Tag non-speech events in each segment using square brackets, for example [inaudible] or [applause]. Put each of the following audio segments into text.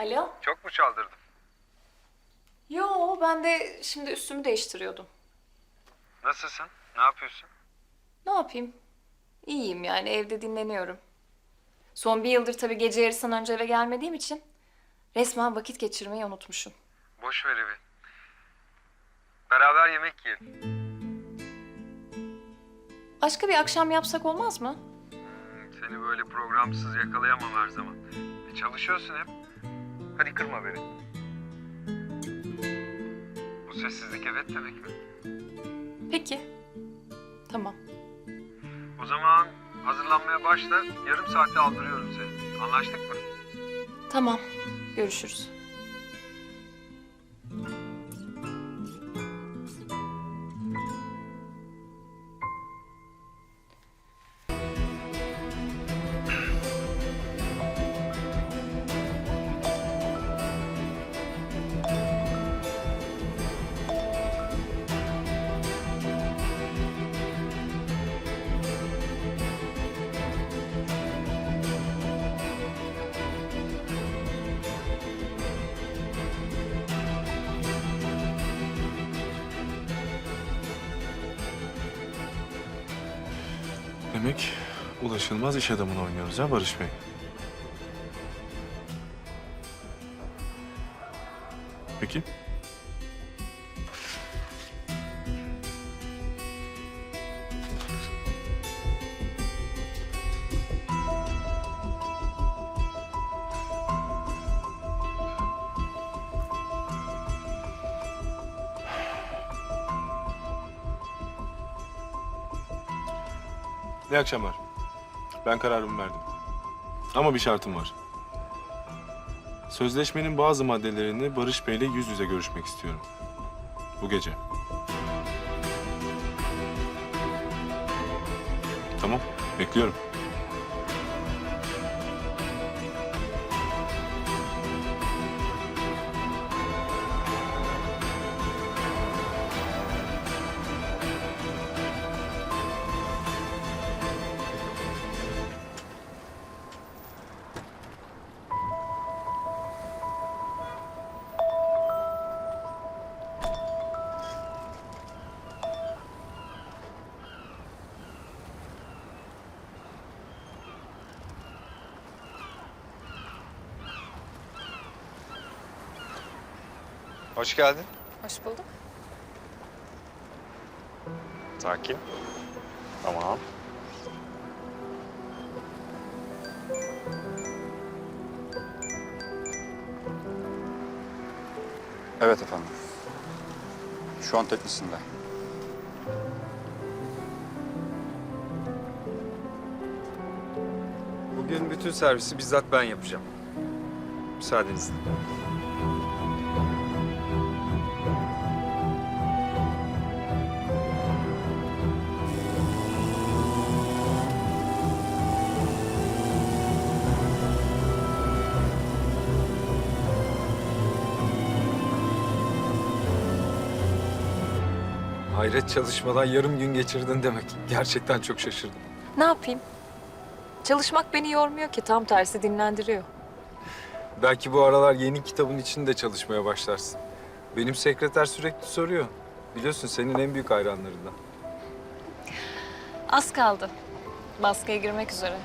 Alo? Çok mu çaldırdım? Yo ben de şimdi üstümü değiştiriyordum. Nasılsın? Ne yapıyorsun? Ne yapayım? İyiyim yani evde dinleniyorum. Son bir yıldır tabii gece yarısından önce eve gelmediğim için resmen vakit geçirmeyi unutmuşum. Boş ver evi. Beraber yemek yiyelim. Başka bir akşam yapsak olmaz mı? Hmm, Seni böyle programsız yakalayamam her zaman. E, çalışıyorsun hep. Hadi kırma beni. Bu sessizlik evet demek mi? Peki. Tamam. O zaman hazırlanmaya başla. Yarım saatte aldırıyorum seni. Anlaştık mı? Tamam. Görüşürüz. Demek ulaşılmaz iş adamını oynuyoruz ha Barış Bey? Peki. İyi akşamlar. Ben kararımı verdim. Ama bir şartım var. Sözleşmenin bazı maddelerini Barış Bey'le yüz yüze görüşmek istiyorum. Bu gece. Tamam, bekliyorum. Hoş geldin. Hoş bulduk. Sakin. Tamam. Evet efendim. Şu an teknisinde. Bugün bütün servisi bizzat ben yapacağım. Müsaadenizle. Hayret çalışmadan yarım gün geçirdin demek. Gerçekten çok şaşırdım. Ne yapayım? Çalışmak beni yormuyor ki tam tersi dinlendiriyor. Belki bu aralar yeni kitabın için de çalışmaya başlarsın. Benim sekreter sürekli soruyor. Biliyorsun senin en büyük hayranlarından. Az kaldı. Baskıya girmek üzere.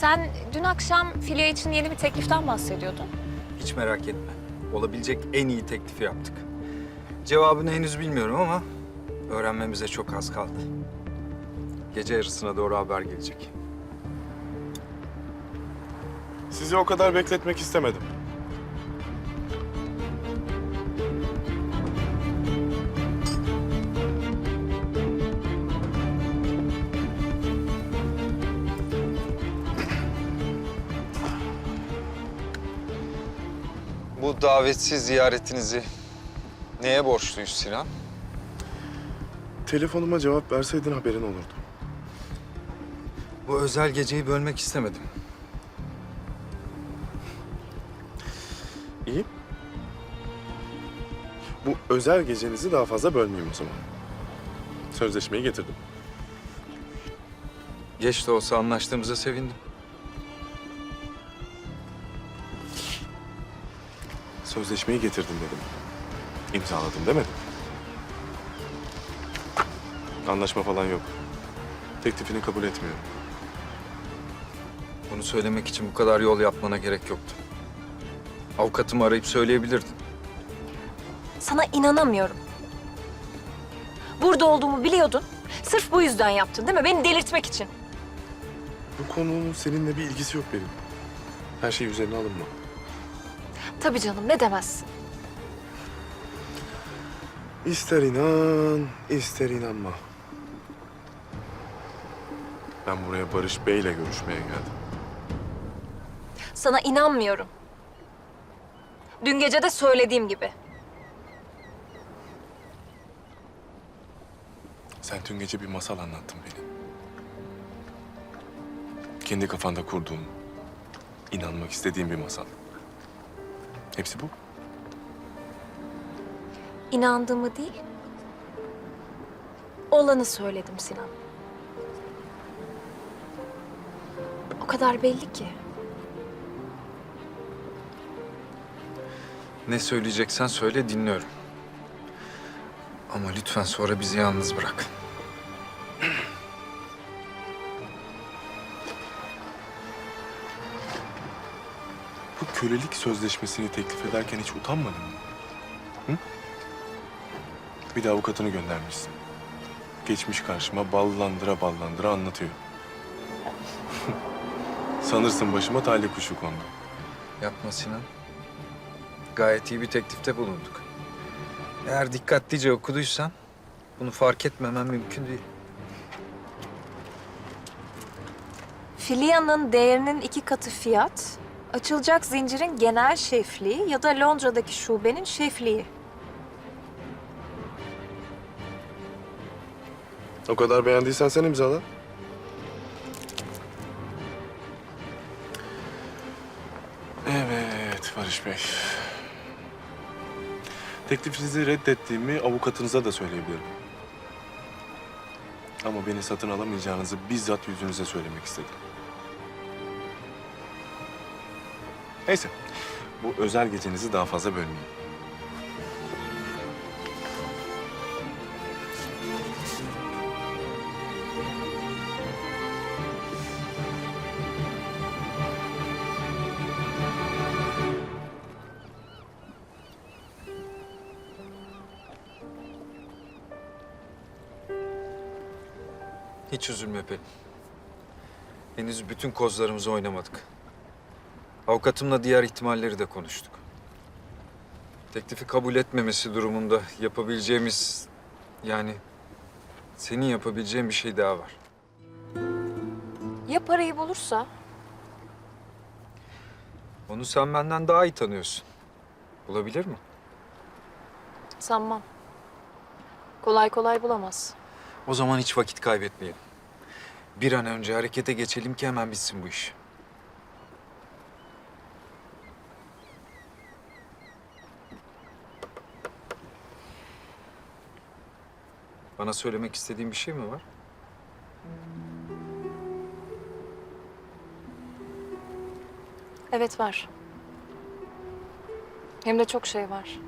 Sen dün akşam filya için yeni bir tekliften bahsediyordun. Hiç merak etme. Olabilecek en iyi teklifi yaptık. Cevabını henüz bilmiyorum ama öğrenmemize çok az kaldı. Gece yarısına doğru haber gelecek. Sizi o kadar bekletmek istemedim. Bu davetsiz ziyaretinizi neye borçluyuz Sinan? telefonuma cevap verseydin haberin olurdu. Bu özel geceyi bölmek istemedim. İyi. Bu özel gecenizi daha fazla bölmeyeyim o zaman. Sözleşmeyi getirdim. Geç de olsa anlaştığımıza sevindim. Sözleşmeyi getirdim dedim. İmzaladım demedim. Anlaşma falan yok. Teklifini kabul etmiyorum. Bunu söylemek için bu kadar yol yapmana gerek yoktu. Avukatımı arayıp söyleyebilirdin. Sana inanamıyorum. Burada olduğumu biliyordun. Sırf bu yüzden yaptın değil mi? Beni delirtmek için. Bu konunun seninle bir ilgisi yok benim. Her şey üzerine alınma. Tabii canım ne demezsin. İster inan, ister inanma. Ben buraya Barış Bey'le görüşmeye geldim. Sana inanmıyorum. Dün gece de söylediğim gibi. Sen dün gece bir masal anlattın beni. Kendi kafanda kurduğun, inanmak istediğin bir masal. Hepsi bu. İnandığımı değil, olanı söyledim Sinan. O kadar belli ki. Ne söyleyeceksen söyle dinliyorum. Ama lütfen sonra bizi yalnız bırak. Kölelik sözleşmesini teklif ederken hiç utanmadın mı? Hı? Bir de avukatını göndermişsin. Geçmiş karşıma ballandıra ballandıra anlatıyor. [laughs] Sanırsın başıma talih kuşu kondu. Yapma Sinan. Gayet iyi bir teklifte bulunduk. Eğer dikkatlice okuduysan bunu fark etmemen mümkün değil. Filia'nın değerinin iki katı fiyat, açılacak zincirin genel şefliği ya da Londra'daki şubenin şefliği. O kadar beğendiysen sen imzala. Evet Barış Bey. Teklifinizi reddettiğimi avukatınıza da söyleyebilirim. Ama beni satın alamayacağınızı bizzat yüzünüze söylemek istedim. Neyse, bu özel gecenizi daha fazla bölmeyeyim. Hiç üzülme Pelin. Henüz bütün kozlarımızı oynamadık. Avukatımla diğer ihtimalleri de konuştuk. Teklifi kabul etmemesi durumunda yapabileceğimiz... Yani senin yapabileceğin bir şey daha var. Ya parayı bulursa? Onu sen benden daha iyi tanıyorsun. Bulabilir mi? Sanmam. Kolay kolay bulamaz. O zaman hiç vakit kaybetmeyelim. Bir an önce harekete geçelim ki hemen bitsin bu iş. Bana söylemek istediğin bir şey mi var? Evet var. Hem de çok şey var.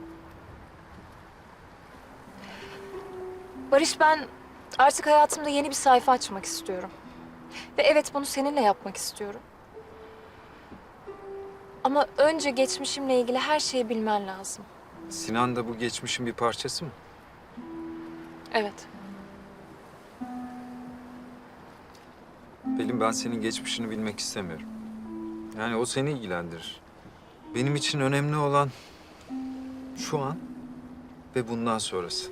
Barış ben artık hayatımda yeni bir sayfa açmak istiyorum. Ve evet bunu seninle yapmak istiyorum. Ama önce geçmişimle ilgili her şeyi bilmen lazım. Sinan da bu geçmişin bir parçası mı? Evet. Pelin ben senin geçmişini bilmek istemiyorum. Yani o seni ilgilendirir. Benim için önemli olan şu an ve bundan sonrası.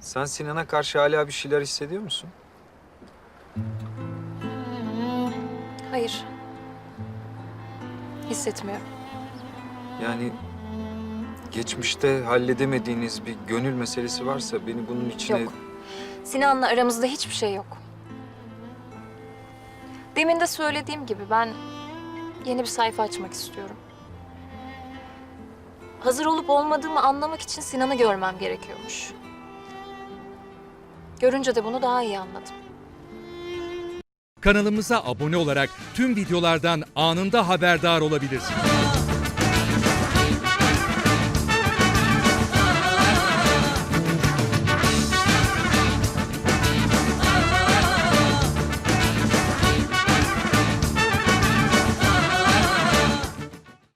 Sen Sinan'a karşı hala bir şeyler hissediyor musun? Hayır. Hissetmiyorum. Yani geçmişte halledemediğiniz bir gönül meselesi varsa beni bunun içine... Yok. Sinan'la aramızda hiçbir şey yok. Demin de söylediğim gibi ben yeni bir sayfa açmak istiyorum. Hazır olup olmadığımı anlamak için Sinan'ı görmem gerekiyormuş. Görünce de bunu daha iyi anladım. Kanalımıza abone olarak tüm videolardan anında haberdar olabilirsiniz.